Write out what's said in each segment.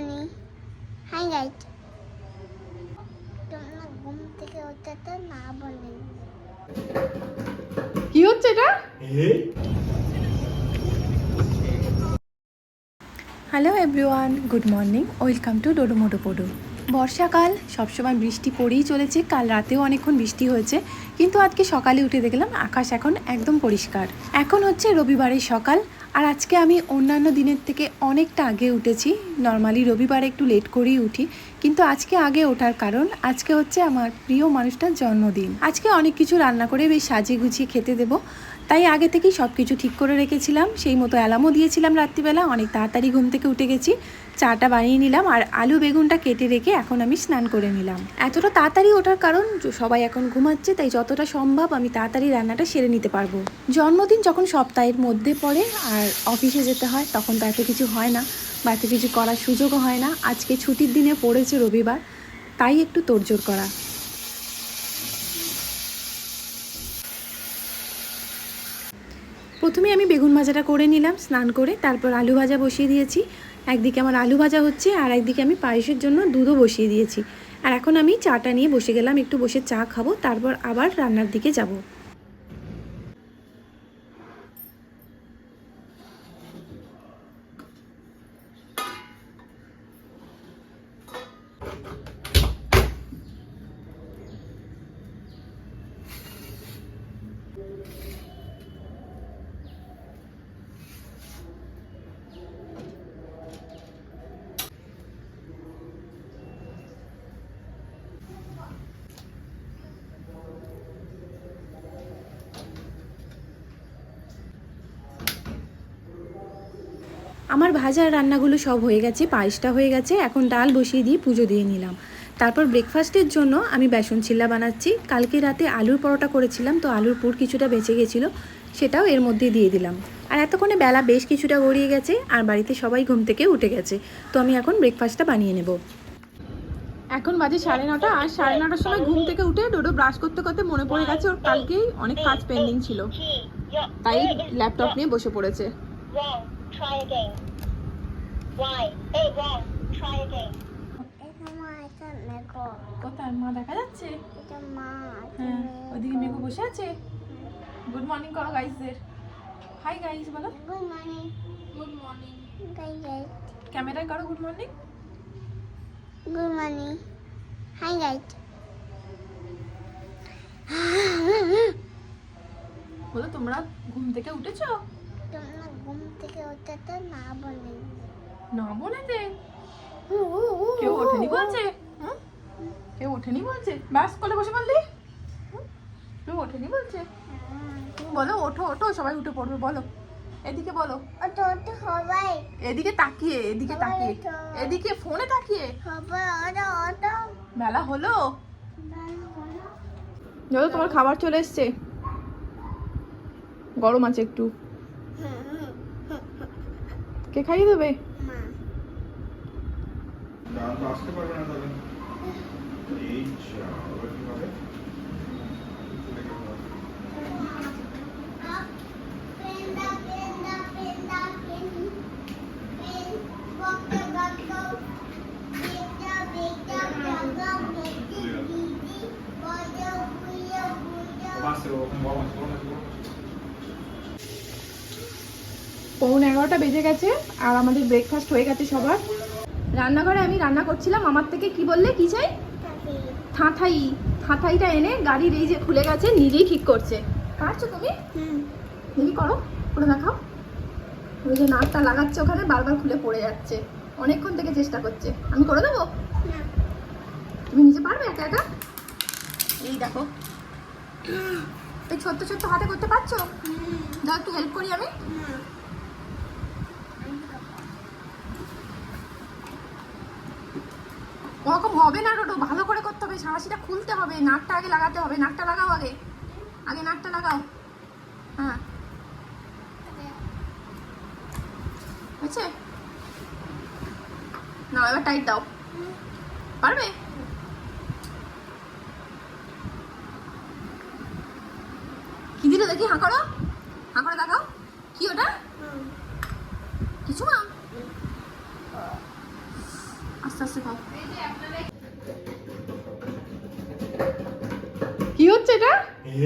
Morning hi guide তোমরা ঘুম থেকে উঠতে না বলে। কি হচ্ছে এটা? Hello everyone good morning welcome to Dodo মোডো পোডো বর্ষাকাল, সবসময় বৃষ্টি পড়েই চলেছে। কাল রাতেও অনেকক্ষণ বৃষ্টি হয়েছে। কিন্তু আজকে সকালে উঠে দেখলাম আকাশ এখন একদম পরিষ্কার। এখন হচ্ছে রবিবারের সকাল আর আজকে আমি অন্যান্য দিনের থেকে অনেকটা আগে উঠেছি। নর্মালি রবিবারে একটু লেট করেই উঠি। কিন্তু আজকে আগে ওঠার কারণ আজকে হচ্ছে আমার প্রিয় মানুষটার জন্মদিন। আজকে অনেক কিছু রান্না করে বেশ সাজিয়ে গুছিয়ে খেতে দেবো। তাই আগে থেকেই সব কিছু ঠিক করে রেখেছিলাম। সেই মতো অ্যালামও দিয়েছিলাম রাত্রিবেলা। অনেক তাড়াতাড়ি ঘুম থেকে উঠে গেছি। চাটা বানিয়ে নিলাম আর আলু বেগুনটা কেটে রেখে এখন আমি স্নান করে নিলাম। এতটা তাড়াতাড়ি ওঠার কারণ সবাই এখন ঘুমাচ্ছে, তাই যতটা সম্ভব আমি তাড়াতাড়ি রান্নাটা সেরে নিতে পারব। জন্মদিন যখন সপ্তাহের মধ্যে পড়ে আর অফিসে যেতে হয়, তখন তো এত কিছু হয় না। বা এত কিছু করার সুযোগও হয় না। আজকে ছুটির দিনে পড়েছে রবিবার, তাই একটু তোড়জোড় করা। প্রথমে আমি বেগুন ভাজাটা করে নিলাম, স্নান করে তারপর আলু ভাজা বসিয়ে দিয়েছি। একদিকে আমার আলু ভাজা হচ্ছে আর একদিকে আমি পায়েসের জন্য দুধও বসিয়ে দিয়েছি। আর এখন আমি চাটা নিয়ে বসে গেলাম, একটু বসে চা খাব, তারপর আবার রান্নার দিকে যাব। আমার ভাজার রান্নাগুলো সব হয়ে গেছে পায়েসটা হয়ে গেছে এখন ডাল বসিয়ে দিয়ে পুজো দিয়ে নিলাম। তারপর ব্রেকফাস্টের জন্য আমি বেসন চিল্লা বানাচ্ছি। কালকে রাতে আলুর পরোটা করেছিলাম তো আলুর পুর কিছুটা বেঁচে গেছিল সেটাও এর মধ্যে দিয়ে দিলাম। আর এতক্ষণে বেলা বেশ কিছুটা গড়িয়ে গেছে আর বাড়িতে সবাই ঘুম থেকে উঠে গেছে তো আমি এখন ব্রেকফাস্টটা বানিয়ে নেব। এখন বাজে সাড়ে নটা আর সাড়ে নটার সময় ঘুম থেকে উঠে ডোডো ব্রাশ করতে করতে মনে পড়ে গেছে ওর কালকেই অনেক কাজ পেন্ডিং ছিল। তাই ল্যাপটপ নিয়ে বসে পড়েছে। Wrong. Try again. Why? Hey, wrong. Try again. মা কোথায় দেখা যাচ্ছে? এটা মা হ্যাঁ ওদিকে মেঘু বসে আছে? গুড মর্নিং করো গাইসদের হাই গাইস বলো। গুড মর্নিং গুড মর্নিং ক্যামেরায় করো good morning good morning hi guys বলো তোমরা ঘুম থেকে উঠেছো? তোমরা ঘুম থেকে উঠতে না বলেন না বলেছে কেউ ওঠেনি বলছে? কেউ ওঠেনি বলছে? ব্যাস করে বসে বললি? কেউ ওঠেনি বলছে? তুমি বলো ওঠো ওঠো সবাই উঠে পড়বে বলো। এদিকে বলো। ওটা সবাই। এদিকে তাকিয়ে এদিকে তাকিয়ে। এদিকে ফোনে তাকিয়ে। বেলা হলো। যত তোমার খাবার চলে এসছে। গরম আছে একটু। কে খাইয়ে দেবে? মা তো আসতে পারবে না তাহলে এই হবে? পৌন এগারোটা বেজে গেছে আর আমাদের ব্রেকফাস্ট হয়ে গেছে সবার রান্নাঘরে আমি রান্না করছিলাম আমার থেকে কি বললে? কি চাই? থাঁথাই। থাঁথাইটা এনে গাড়ির এই যে খুলে গেছে নিজেই ঠিক করছে। পারছ তুমি? দেখি করো করে দেখাও। ওই যে নাকটা লাগাচ্ছে ওখানে বারবার খুলে পড়ে যাচ্ছে। অনেকক্ষণ থেকে চেষ্টা করছে। আমি করে দেবো? তুমি নিজে পারবে একা একা? এই দেখো। এই ছোট্ট ছোট্ট হাতে করতে পারছ? যাও একটু হেল্প করি আমি। ওরকম হবে না রোডো ভালো করে করতে হবে সাঁড়াশিটা খুলতে হবে নাকটা আগে লাগাতে হবে নাকটা লাগাও আগে। আগে নাকটা লাগাও। হ্যাঁ। হয়েছে? না এবার টাইট দাও। পারবে? কি দিলে দেখি? হাঁ করো। হাঁ করে দেখাও। কি ওটা? কিছু না। আস্তে আস্তে খাও কি হচ্ছে এটা?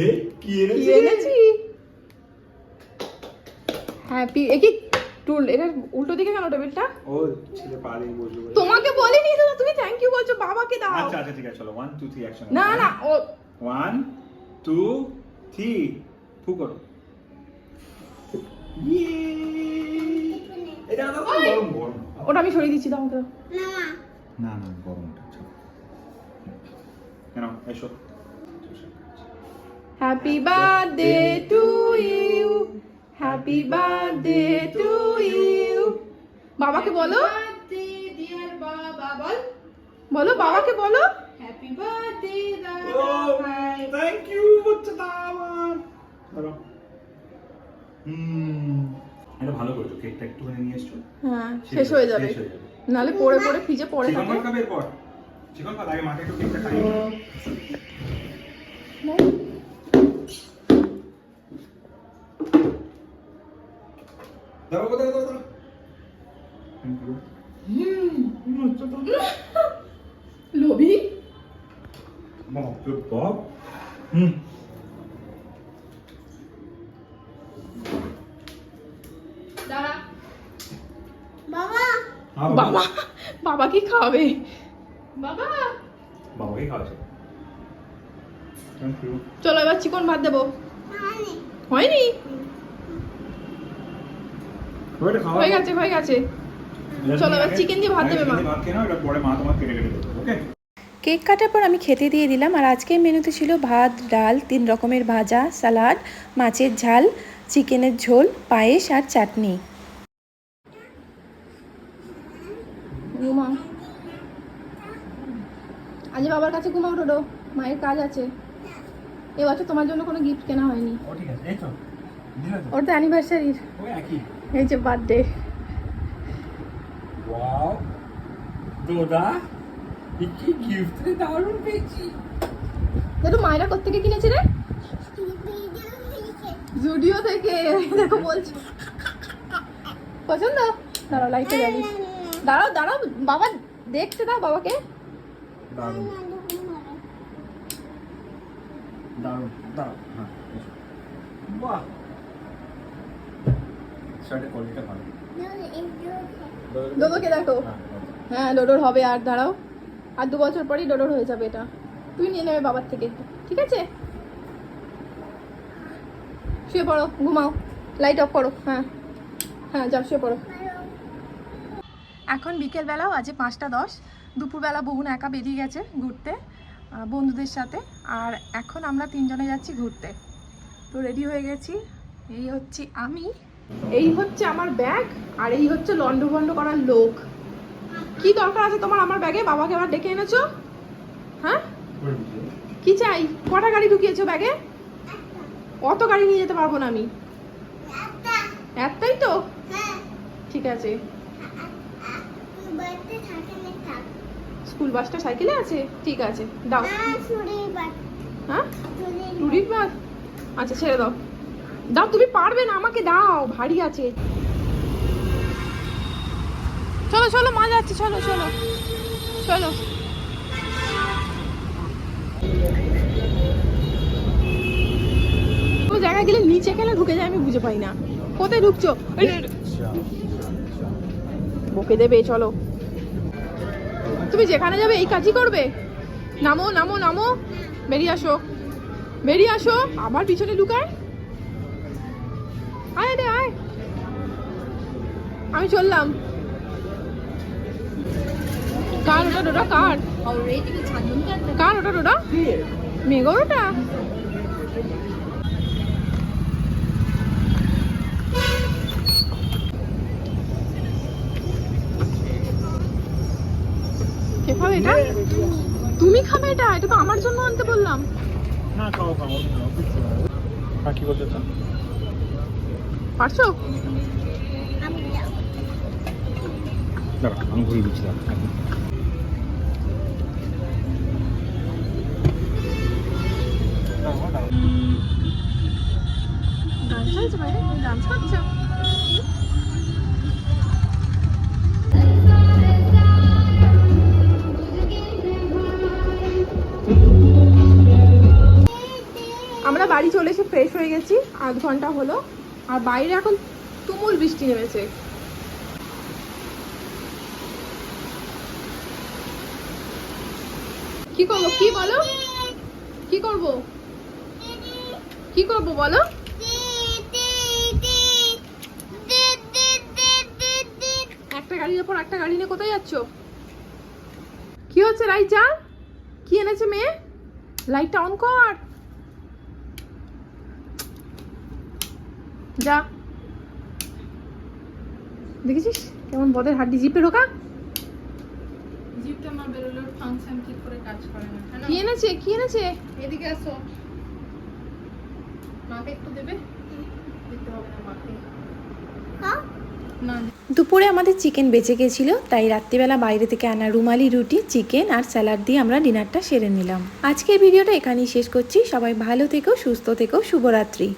এ কি কি এনেছি? হ্যাপি এ কি? টুল এটা উল্টো দিকে কেন টেবিলটা? ও ছেলে পারে বসবে বলে। তোমাকে বলিনি তো তুমি থ্যাংক ইউ বলছো বাবাকে দাও। আচ্ছা আচ্ছা ঠিক আছে চলো ওয়ান টু থ্রি অ্যাকশন না না ও ওয়ান টু থ্রি ফু করো। ইয়ে! এটা দাও গরম গরম। ওটা আমি সরিয়ে দিচ্ছি দাও আমাকে. না না গরম ওটা চলো। কেন এসো। Happy birthday to you happy birthday to you বাবাকে বলো। ডিয়ার বাবা বল। বলো বাবাকে বলো। হ্যাপি বার্থডে থ্যাংক ইউ বাচ্চাটা আমার। ধরো। হুম এটা ভালো করেছ কেকটা একটুখানি নিয়ে এসছো। হ্যাঁ শেষ হয়ে যাবে। শেষ হয়ে যাবে। নালে পড়ে পড়ে ফ্রিজে পড়ে চিকন থাকে। ভাত খাবে এরপর? চিকন ভাত আগে মাকে একটু কেকটা খাই। লোভি? বাপ। হুম দাঁড়া Baba. হ্যাঁ, বাবা বাবা কি বাবা। বাবাকে থ্যাংক চলো এবার চিকন ভাত দেবো। হয়নি। হয়ে গেছে হয়ে গেছে চলো, এবার chicken দিয়ে ভাত দেবে মা। ভাত খেয়ে নাও, এবার পরে মা তোমার কেটে কেটে দেবে ওকে কেক কাটার পর আমি খেতে দিয়ে দিলাম আর আজকের মেনুতে ছিল ভাত ডাল তিন রকমের ভাজা সালাড মাছের ঝাল চিকেনের ঝোল পায়েস আর চাটনি। আজ বাবার কাছে ঘুমাও টোটো মায়ের কাজ আছে। এবছর তোমার জন্য কোনো গিফট কেনা হয়নি। ও ঠিক আছে। এই তো। দিলে তো। ওর তো অ্যানিভার্সারির এই যে বার্থডে দোদা কি গিফট রে? দারুণ পেয়েছি। দেখো মায়েরা কোথেকে কিনেছে রে? জুডিও থেকে। দেখো বলছি। পছন্দ? দাঁড়াও লাইটে যাবি দাঁড়াও দাঁড়াও। বাবা দেখতে দাও বাবাকে। দারুণ। দারুণ দারুণ হ্যাঁ। বাহ! শার্টের কোয়ালিটিটা ভালো। ডোডোকে দেখো। হ্যাঁ, হ্যাঁ ডোডোর হবে আর দাঁড়াও। আর দু বছর পরেই ডোডোর হয়ে যাবে এটা। তুই নিয়ে নেবে বাবার থেকে। ঠিক আছে? শুয়ে পড়ো ঘুমাও। লাইট অফ করো হ্যাঁ। হ্যাঁ যাও শুয়ে পড়ো। এখন বিকেলবেলাও আজ পাঁচটা দশ। দুপুরবেলা বহুন একা বেরিয়ে গেছে ঘুরতে বন্ধুদের সাথে। আর এখন আমরা তিনজনে যাচ্ছি ঘুরতে। তো রেডি হয়ে গেছি। এই হচ্ছে আমি। এই হচ্ছে আমার ব্যাগ আর এই হচ্ছে লন্ড লন্ডভন্ড করার লোক। কি দরকার আছে তোমার আমার ব্যাগে বাবাকে আবার ডেকে এনেছো? হ্যাঁ? কি চাই? কটা গাড়ি ঢুকিয়েছো ব্যাগে অত গাড়ি নিয়ে যেতে পারব না আমি। একটাই তো? ঠিক আছে। স্কুল বাসটা সাইকেলে আছে? ঠিক আছে দাও। হ্যাঁ? টুরির বাস আচ্ছা ছেড়ে দাও। দাও তুমি পারবে না আমাকে দাও ভারী আছে। চলো চলো মা যাচ্ছে চলো চলো চলো। জায়গায় গেলে নিচে কেন ঢুকে যায় আমি বুঝে পাই না। কোথায় ঢুকছো? এই রে, রে। বকে দেবে চলো। তুমি যেখানে যাবে এই কাজই করবে? নামো নামো নামো। বেরিয়ে আসো। বেরিয়ে আসো। আমার পিছনে লুকায়। আয় রে আয়। আমি চললাম। কার ওটা ডোডা কার? কার ওটা ডোডা মেঘর ওটা? এটা তো আমার জন্য আনতে বললাম। না খাও খাও খাও, হ্যাঁ কি বলতে চান পারছ? দাঁড়া আমি ঘুরে দিচ্ছি বাড়ি চলে এসে ফ্রেশ হয়ে গেছি, আধ ঘণ্টা হলো। আর বাইরে এখন তুমুল বৃষ্টি নেমেছে। কি করব? কি বলো? কি করব? কি করব বলো? একটা গাড়ির ওপর একটা গাড়ি নিয়ে কোথায় যাচ্ছ? কি হচ্ছে, রাইচা? কি এনেছে মেয়ে? লাইটটা অন কর। যা। দেখেছিস? কেমন বদের হাড্ডি। জিপে ঢোকা। জিপটা আমার বেরোলোর ফাংশন ঠিক করে কাজ করে না হ্যাঁ কি এনেছে? কি এনেছে? এদিকে আসো। মাকে একটু দেবে? দিতে হবে না মাকে। দুপুরে আমাদের চিকেন বেঁচে গেছিল তাই রাত্রিবেলা বাইরে থেকে আনা রুমালি রুটি চিকেন আর স্যালাড দিয়ে আমরা ডিনারটা সেরে নিলাম। আজকের ভিডিওটা এখানেই শেষ করছি। সবাই ভালো থেকো সুস্থ থেকো শুভরাত্রি।